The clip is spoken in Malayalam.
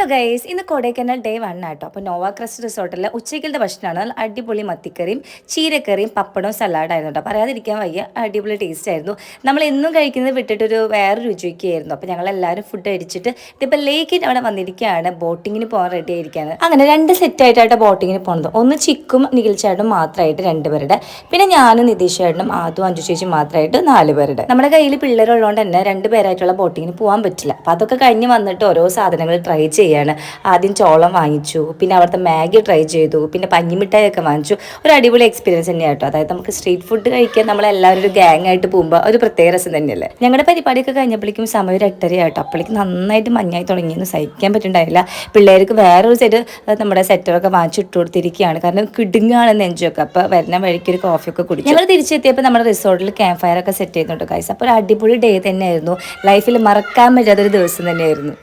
ഹലോ ഗൈസ് ഇന്ന് കൊടൈക്കനാൽ ഡേ വൺ ആട്ടോ അപ്പോൾ നോവ ക്രസ്റ്റ് റിസോർട്ടിലെ ഉച്ചയ്ക്കലത്തെ ഭക്ഷണമാണ് അടിപൊളി മത്തിക്കറിയും ചീരക്കറിയും പപ്പടവും സലാഡായിരുന്നു കേട്ടോ. പറയാതിരിക്കാൻ വയ്യ. അടിപൊളി ടേസ്റ്റ് ആയിരുന്നു. നമ്മൾ എന്നും കഴിക്കുന്നത് വിട്ടിട്ടൊരു വേറെ രുചിയൊക്കെയായിരുന്നു അപ്പോൾ ഞങ്ങൾ എല്ലാവരും ഫുഡ് അടിച്ചിട്ട് ഇതിപ്പോൾ ലേക്ക് അവിടെ വന്നിരിക്കുകയാണ്. ബോട്ടിങ്ങിന് പോകാൻ റെഡി ആയിരിക്കുകയാണ്. അങ്ങനെ രണ്ട് സെറ്റായിട്ടാണ് ബോട്ടിങ്ങിന് പോകുന്നത്. ഒന്ന് ചിക്കും നിഖിൽ മാത്രമായിട്ട് രണ്ടുപേരുടെ. പിന്നെ ഞാനും നിതീഷ് ചേട്ടനും ആദ്യം അഞ്ചു ചേച്ചി മാത്രമായിട്ട് നാല് പേരുടെ നമ്മുടെ കയ്യിൽ പിള്ളേരുള്ളതുകൊണ്ട് തന്നെ രണ്ട് പേരായിട്ടുള്ള ബോട്ടിങ്ങിന് പോകാൻ പറ്റില്ല. അപ്പോൾ അതൊക്കെ കഴിഞ്ഞ് വന്നിട്ട് ഓരോ സാധനങ്ങൾ ട്രൈ ചെയ്യാണ്. ആദ്യം ചോളം വാങ്ങിച്ചു പിന്നെ അവിടുത്തെ മാഗി ട്രൈ ചെയ്തു പിന്നെ പഞ്ഞിമിഠായി ഒക്കെ വാങ്ങിച്ചു. ഒരു അടിപൊളി എക്സ്പീരിയൻസ് തന്നെയാണ് കേട്ടോ അതായത് നമുക്ക് സ്ട്രീറ്റ് ഫുഡ് കഴിക്കാൻ നമ്മളെല്ലാവരും ഒരു ഗാങ് ആയിട്ട് പോകുമ്പോൾ ഒരു പ്രത്യേക രസം തന്നെയല്ലേ? ഞങ്ങളുടെ പരിപാടിയൊക്കെ കഴിഞ്ഞപ്പോഴേക്കും സമയം ഒരു എട്ടര ആയിട്ടോ അപ്പോഴേക്കും നന്നായിട്ട് മഞ്ഞായി തുടങ്ങിയെന്ന് സഹിക്കാൻ പറ്റുന്നുണ്ടായില്ല പിള്ളേർക്ക് വേറൊരു സൈഡ് നമ്മുടെ സെറ്ററൊക്കെ വാങ്ങിച്ചു ഇട്ട് കൊടുത്തിരിക്കുകയാണ് കാരണം കിടുങ്ങാണ് നെഞ്ചൊക്കെ അപ്പോൾ വരുന്ന വഴിക്ക് ഒരു കോഫിയൊക്കെ കുടിച്ചു. ഞങ്ങൾ തിരിച്ചെത്തിയപ്പോൾ നമ്മുടെ റിസോർട്ടിൽ ക്യാമ്പ് ഫയർ ഒക്കെ സെറ്റ് ചെയ്യുന്നുണ്ട് ഗൈസ് അപ്പോൾ ഒരു അടിപൊളി ഡേ തന്നെയായിരുന്നു. ലൈഫിൽ മറക്കാൻ പറ്റാത്തൊരു ദിവസം തന്നെയായിരുന്നു.